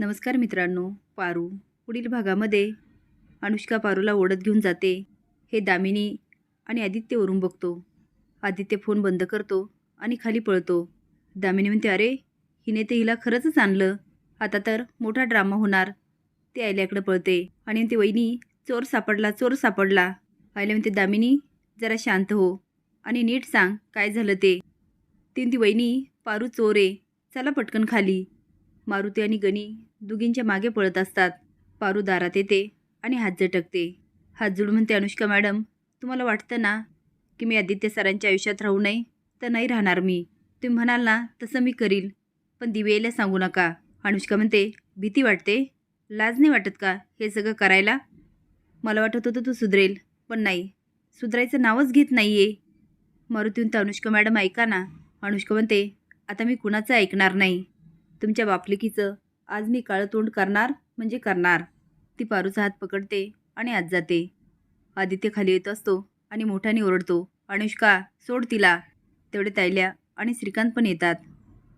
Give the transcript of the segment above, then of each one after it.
नमस्कार मित्रांनो पारू पुढील भागामध्ये अनुष्का पारूला ओढत घेऊन जाते. हे दामिनी आणि आदित्य वरून बघतो. आदित्य फोन बंद करतो आणि खाली पळतो. दामिनी म्हणते अरे हिने ते हिला खरंच आणलं. आता तर मोठा ड्रामा होणार. ते आयल्याकडे पळते आणि म्हणते वहिनी चोर सापडला चोर सापडला. आयल्या म्हणते दामिनी जरा शांत हो आणि नीट सांग काय झालं ते. ती म्हणते वहिनी पारू चोर आहे. चला पटकन खाली. मारुती आणि गणी दुगींच्या मागे पळत असतात. पारू दारात येते आणि हात झटकते. हात जोडून म्हणते अनुष्का मॅडम तुम्हाला वाटतं ना की मी आदित्य सरांच्या आयुष्यात राहू नये? तर नाही राहणार मी. तुम्ही म्हणाल ना तसं मी करील. पण दिवेला सांगू नका. अनुष्का म्हणते भीती वाटते? लाज नाही वाटत का हे सगळं करायला? मला वाटत होतं तू सुधरेल पण नाही. सुधरायचं नावच घेत नाही आहे मारुतीहून तर अनुष्का मॅडम ऐका ना. अनुष्का म्हणते आता मी कुणाचं ऐकणार नाही? तुमच्या बापलिकीचं. आज मी काळं तोंड करणार म्हणजे करणार. ती पारूचा हात पकडते आणि आत जाते. आदित्य खाली येत असतो आणि मोठ्याने ओरडतो. अनुष्का सोड तिला. तेवढे तायल्या आणि श्रीकांत पण येतात.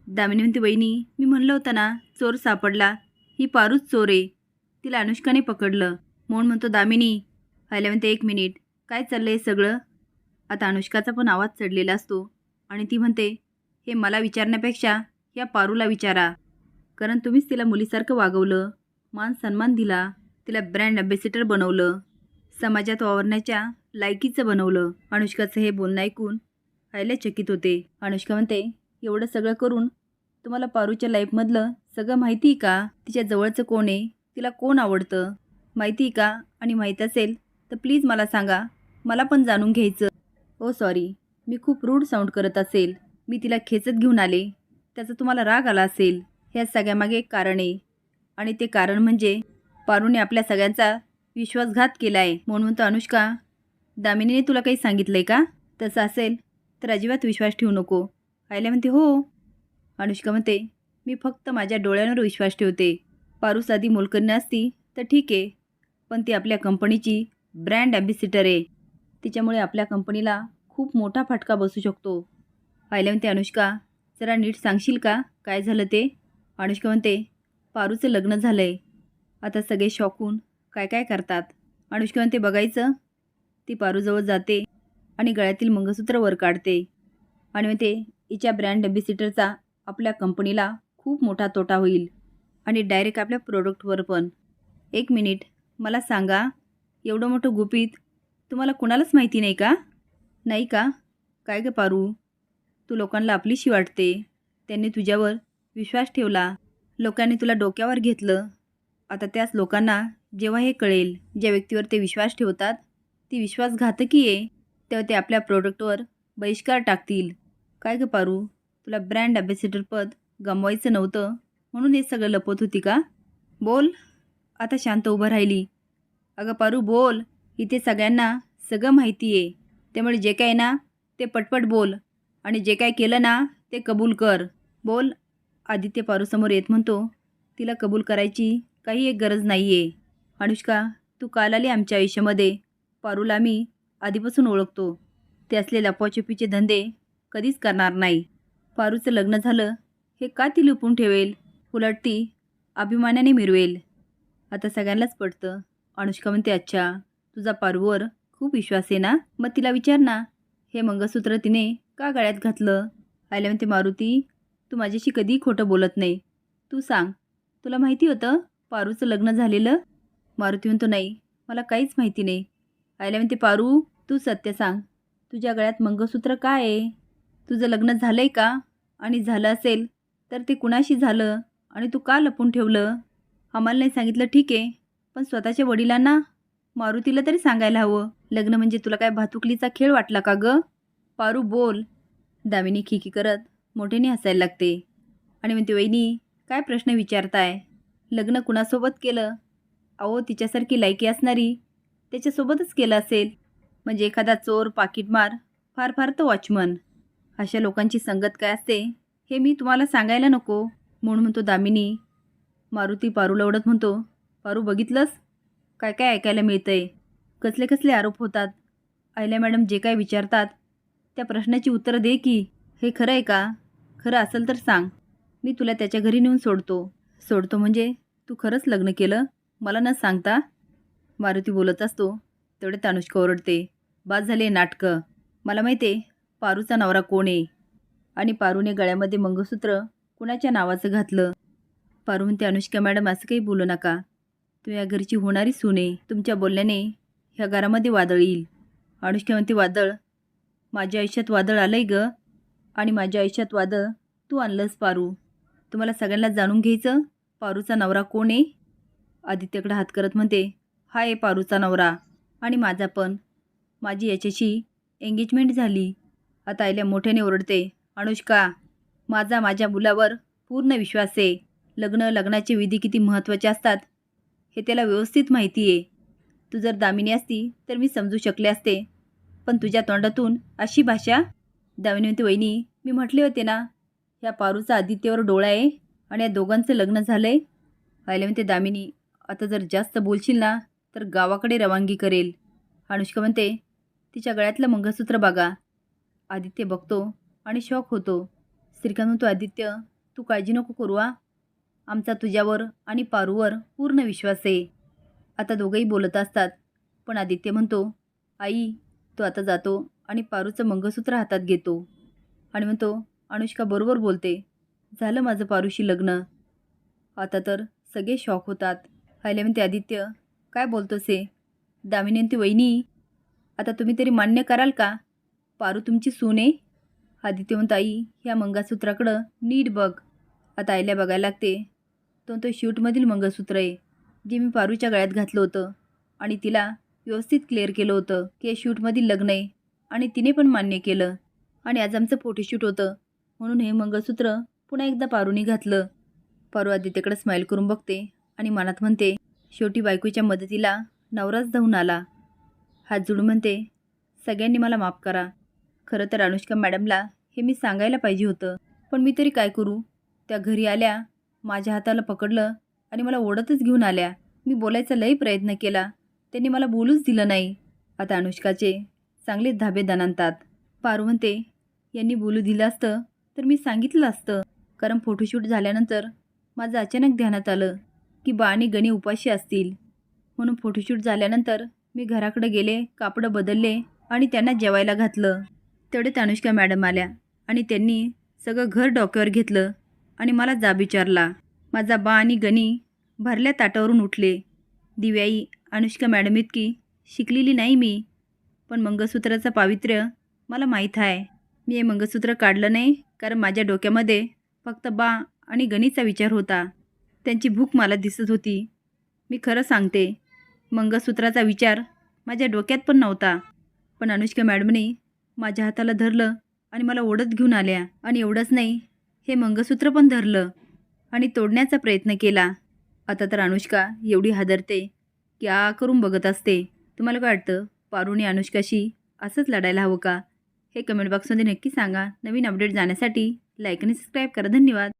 दामिनी म्हणते बहिणी मी म्हणलं होतं ना चोर सापडला. ही पारूच चोर आहे. तिला अनुष्काने पकडलं. म्हणून म्हणतो दामिनी. आयल्या म्हणते एक मिनिट. काय चाललं हे सगळं? आता अनुष्काचा पण आवाज चढलेला असतो. आणि ती म्हणते हे मला विचारण्यापेक्षा या पारूला विचारा. कारण तुम्हीच तिला मुलीसारखं वागवलं मान सन्मान दिला तिला ब्रँड ॲम्बॅसिडर बनवलं समाजात वावरण्याच्या लायकीचं बनवलं. अनुष्काचं हे बोलणं ऐकून आयला चकित होते. अनुष्का म्हणते एवढं सगळं करून तुम्हाला पारूच्या लाईफमधलं सगळं माहिती आहे का? तिच्या जवळचं कोण आहे? तिला कोण आवडतं? माहिती आहे का? आणि माहीत असेल तर प्लीज मला सांगा. मला पण जाणून घ्यायचं. ओ सॉरी मी खूप रूड साऊंड करत असेल. मी तिला खेचत घेऊन आले. त्याचा तुम्हाला राग आला असेल ह्या सगळ्यामागे एक कारण आहे. आणि ते कारण म्हणजे पारूने आपल्या सगळ्यांचा विश्वासघात केला आहे म्हणून तर अनुष्का दामिनीने तुला काही सांगितलं आहे का? तसं असेल तर अजिबात विश्वास ठेवू नको. आयला म्हणते हो. अनुष्का म्हणते मी फक्त माझ्या डोळ्यांवर विश्वास ठेवते. पारू साधी मोलकरणी असती तर ठीक आहे पण ती आपल्या कंपनीची ब्रँड ॲम्बेसिटर आहे. तिच्यामुळे आपल्या कंपनीला खूप मोठा फटका बसू शकतो. आयला म्हणते अनुष्का जरा नीट सांगशील का? काय झालं ते? अनुष्का म्हणते पारूचं लग्न झालं आहे आता सगळे शॉकून काय काय करतात? अनुष्का म्हणते बघायचं. ती पारूजवळ जाते आणि गळ्यातील मंगळसूत्र वर काढते. आणि म्हणते हिच्या ब्रँड ॲम्बॅसिडरचा आपल्या कंपनीला खूप मोठा तोटा होईल आणि डायरेक्ट आपल्या प्रोडक्टवर पण. एक मिनिट मला सांगा एवढं मोठं गुपित तुम्हाला कुणालाच माहिती नाही का? नाही का? काय ग पारू? तू लोकांना आपलीशी वाटते. त्यांनी तुझ्यावर विश्वास ठेवला. लोकांनी तुला डोक्यावर घेतलं. आता त्याच लोकांना जेव्हा हे कळेल ज्या व्यक्तीवर ते विश्वास ठेवतात ती विश्वासघातकी आहे तेव्हा ते आपल्या प्रोडक्टवर बहिष्कार टाकतील. काय ग पारू? तुला ब्रँड ॲम्बॅसिडर पद गमवायचं नव्हतं. म्हणून हे सगळं लपवत होती का? बोल. आता शांत उभं राहिली. अगं पारू बोल. इथे सगळ्यांना सगळं माहिती आहे त्यामुळे जे काय ना ते पटपट बोल. आणि जे काय केलं ना ते कबूल कर. बोल. आदित्य पारूसमोर येत म्हणतो तिला कबूल करायची काही एक गरज नाही आहे अनुष्का तू काल आली आमच्या आयुष्यामध्ये. पारूला मी आधीपासून ओळखतो. ते असले लपवाछुपीचे धंदे कधीच करणार नाही. पारूचं लग्न झालं. हे का ती लुपून ठेवेल? उलट ती अभिमानाने मिरवेल. आता सगळ्यांनाच पडतं अनुष्का म्हणते अच्छा तुझा पारूवर खूप विश्वास आहे ना? मग तिला विचार ना. हे मंगळसूत्र तिने का गळ्यात घातलं? आयला म्हणते मारुती तू माझ्याशी कधीही खोटं बोलत नाही. तू सांग तुला माहिती होतं पारूचं लग्न झालेलं? मारुती म्हणतो नाही मला काहीच माहिती नाही. आयला म्हणते पारू तू सत्य सांग. तुझ्या गळ्यात मंगळसूत्र काय आहे? तुझं लग्न झालं आहे का? आणि झालं असेल तर ते कुणाशी झालं? आणि तू का लपून ठेवलं? आम्हाला नाही सांगितलं ठीक आहे पण स्वतःच्या वडिलांना मारुतीला तरी सांगायला हवं. लग्न म्हणजे तुला काय भातुकलीचा खेळ वाटला का गं? पारू बोल. दामिनी खिकी करत मोठ्याने हसायला लागते. आणि म्हणते वहिनी काय प्रश्न विचारताय? लग्न कुणासोबत केलं? अहो तिच्यासारखी लायकी असणारी त्याच्यासोबतच केलं असेल. म्हणजे एखादा चोर पाकिटमार फार फार तर वॉचमन. अशा लोकांची संगत काय असते हे मी तुम्हाला सांगायला नको. म्हणून म्हणतो दामिनी. मारुती पारूला ओढत म्हणतो पारू बघितलंस? काय काय ऐकायला मिळतंय? कसले कसले आरोप होतात? आयल्या मॅडम जे काय विचारतात त्या प्रश्नाची उत्तरं दे की. हे खरं आहे का? खरं असेल तर सांग. मी तुला त्याच्या घरी नेऊन सोडतो. सोडतो म्हणजे? तू खरंच लग्न केलं? मला न सांगता? मारुती बोलत असतो. तेवढे अनुष्का ओरडते. बाद झाले नाटकं. मला माहिती आहे पारूचा नवरा कोण आहे? आणि पारूने गळ्यामध्ये मंगळसूत्र कुणाच्या नावाचं घातलं? पारू म्हणते अनुष्का मॅडम असं काही बोलू नका. तू या घरची होणारी सून आहे. तुमच्या बोलण्याने ह्या घरामध्ये वादळ येईल. अनुष्का म्हणते वादळ? माझ्या आयुष्यात वादळ आलंय ग. आणि माझ्या आयुष्यात वादळ तू आणलंस पारू. तुम्हाला सगळ्यांना जाणून घ्यायचं? पारूचा नवरा कोण आहे? आदित्यकडे हात करत म्हणते हा आहे पारूचा नवरा. आणि माझा पण. माझी याच्याशी एंगेजमेंट झाली. आता आईल्या मोठ्याने ओरडते अनुष्का माझा माझ्या मुलावर पूर्ण विश्वास आहे. लग्न लग्नाचे विधी किती महत्त्वाचे असतात हे त्याला व्यवस्थित माहिती आहे. तू जर दामिनी असती तर मी समजू शकले असते. पण तुझ्या तोंडातून अशी भाषा? दामिनी म्हणते वहिनी मी म्हटले होते ना ह्या पारूचा आदित्यवर डोळा आहे आणि या दोघांचं लग्न झालं आहे पाहिले म्हणते दामिनी आता जर जास्त बोलशील ना तर गावाकडे रवानगी करेल. अनुष्का म्हणते तिच्या गळ्यातलं मंगळसूत्र बघा. आदित्य बघतो आणि शॉक होतो. श्रीकांत म्हणतो आदित्य तू काळजी नको करू आ आमचा तुझ्यावर आणि पारूवर पूर्ण विश्वास आहे. आता दोघंही बोलत असतात पण आदित्य म्हणतो आई तो आता जातो आणि पारूचं मंगळसूत्र हातात घेतो. आणि म्हणतो अनुष्का बरोबर बोलते. झालं माझं पारूशी लग्न. आता तर सगळे शॉक होतात. आयले म्हणते आदित्य काय बोलतोस हे? दामिनी वहिनी आता तुम्ही तरी मान्य कराल का? पारू तुमची सून आहे? आदित्य म्हणतो आई ह्या मंगळसूत्राकडं नीट बघ. आता आईला बघायला लागते. तो तो शूटमधील मंगळसूत्र आहे. जे मी पारूच्या गळ्यात घातलं होतं. आणि तिला व्यवस्थित क्लिअर केलं होतं की या शूटमधील लग्न आहे आणि तिने पण मान्य केलं. आणि आज आमचं फोटोशूट होतं. म्हणून हे मंगळसूत्र पुन्हा एकदा पारूनी घातलं. पारू आदित्यकडे स्माईल करून बघते आणि मनात म्हणते शेवटी बायकोच्या मदतीला नवराच धावून आला. हात जोडून म्हणते सगळ्यांनी मला माफ करा. खरं तर अनुष्का मॅडमला हे मी सांगायला पाहिजे होतं. पण मी तरी काय करू? त्या घरी आल्या माझ्या हाताला पकडलं आणि मला ओढतच घेऊन आल्या. मी बोलायचा लई प्रयत्न केला. त्यांनी मला बोलूच दिलं नाही. आता अनुष्काचे चांगलेच धाबे दणांतात पारू म्हणते यांनी बोलू दिलं असतं तर मी सांगितलं असतं. कारण फोटोशूट झाल्यानंतर माझं अचानक ध्यानात आलं की बा आणि गणी उपाशी असतील. म्हणून फोटोशूट झाल्यानंतर मी घराकडे गेले कापडं बदलले आणि त्यांना जेवायला घातलं. तेवढे अनुष्का मॅडम आल्या आणि त्यांनी सगळं घर डोक्यावर घेतलं आणि मला जाब विचारला. माझा बा आणि गणी भरल्या ताटावरून उठले. दिव्याई अनुष्का मॅडम इतकी शिकलेली नाही मी पण मंगळसूत्राचं पावित्र्य मला माहीत आहे. मी हे मंगळसूत्र काढलं नाही कारण माझ्या डोक्यामध्ये फक्त बा आणि गणितचा विचार होता. त्यांची भूक मला दिसत होती. मी खरं सांगते मंगळसूत्राचा विचार माझ्या डोक्यात पण नव्हता. पण अनुष्का मॅडमने माझ्या हाताला धरलं आणि मला ओढत घेऊन आल्या. आणि एवढंच नाही हे मंगळसूत्र पण धरलं आणि तोडण्याचा प्रयत्न केला. आता तर अनुष्का एवढी हादरते क्या करून बघत असते? तुम्हाला काय वाटतं? पारुणी अनुष्काशी असंच लढायला हवं का? हे कमेंट बॉक्समध्ये नक्की सांगा. नवीन अपडेट जाण्यासाठी लाईक आणि सबस्क्राईब करा. धन्यवाद.